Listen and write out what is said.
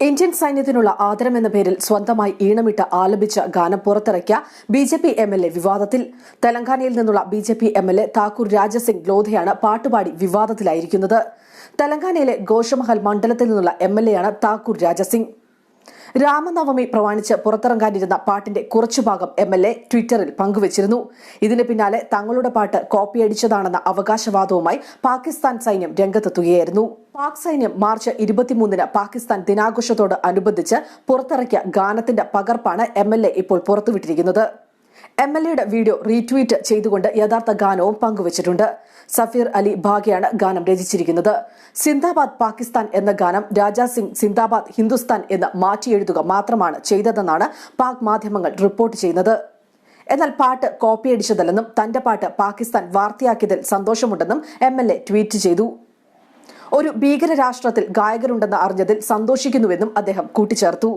Indian സൈന്യത്തിനുള്ള ആദരം എന്ന പേരിൽ സ്വന്തമായി ഈണമിട്ട് ആലപിച്ച ഗാനം പുറത്തിറക്കിയ B J P M L A വിവാദത്തിൽ. തെലങ്കാനയിൽ നിന്നുള്ള B J P M L A Thakur Raja Singh ലോധയാണ് പാട്ടുപാടി വിവാദത്തിലായിരിക്കുന്നത്. തെലങ്കാനയിലെ ഗോഷമഹൽ മണ്ഡലത്തിൽ നിന്നുള്ള എം എൽ എയാണ് താക്കൂർ രാജസിംഗ്. രാമനവമി പ്രമാണിച്ച് പുറത്തിറങ്ങാനിരുന്ന പാട്ടിന്റെ കുറച്ചു ഭാഗം എം എൽ എ ട്വിറ്ററിൽ പങ്കുവച്ചിരുന്നു. ഇതിന് പിന്നാലെ തങ്ങളുടെ പാട്ട് കോപ്പിയടിച്ചതാണെന്ന അവകാശവാദവുമായി പാകിസ്ഥാൻ സൈന്യം രംഗത്തെത്തുകയായിരുന്നു. പാക് സൈന്യം മാർച്ച് ഇരുപത്തിമൂന്നിന് പാകിസ്ഥാൻ ദിനാഘോഷത്തോട് അനുബന്ധിച്ച് പുറത്തിറക്കിയ ഗാനത്തിന്റെ പകർപ്പാണ് എം ഇപ്പോൾ പുറത്തുവിട്ടിരിക്കുന്നത്. എം എൽ എയുടെ വീഡിയോ റീട്വീറ്റ് ചെയ്തുകൊണ്ട് യഥാർത്ഥ ഗാനവും പങ്കുവച്ചിട്ടുണ്ട്. സഫീർ അലി ഭാഗ്യാണ് ഗാനം രചിച്ചിരിക്കുന്നത്. സിന്ദാബാദ് പാകിസ്ഥാൻ എന്ന ഗാനം രാജാ സിംഗ് സിന്ദാബാദ് ഹിന്ദുസ്ഥാൻ എന്ന് മാറ്റിയെഴുതുക മാത്രമാണ് ചെയ്തതെന്നാണ് പാക് മാധ്യമങ്ങൾ റിപ്പോർട്ട് ചെയ്യുന്നത്. എന്നാൽ പാട്ട് കോപ്പിയടിച്ചതല്ലെന്നും തന്റെ പാട്ട് പാകിസ്ഥാൻ വാർത്തയാക്കിയതിൽ സന്തോഷമുണ്ടെന്നും എം എൽ എ ട്വീറ്റ് ചെയ്തു. ഒരു ഭീകര രാഷ്ട്രത്തിൽ ഗായകരുണ്ടെന്ന് അറിഞ്ഞതിൽ സന്തോഷിക്കുന്നുവെന്നും അദ്ദേഹം കൂട്ടിച്ചേർത്തു.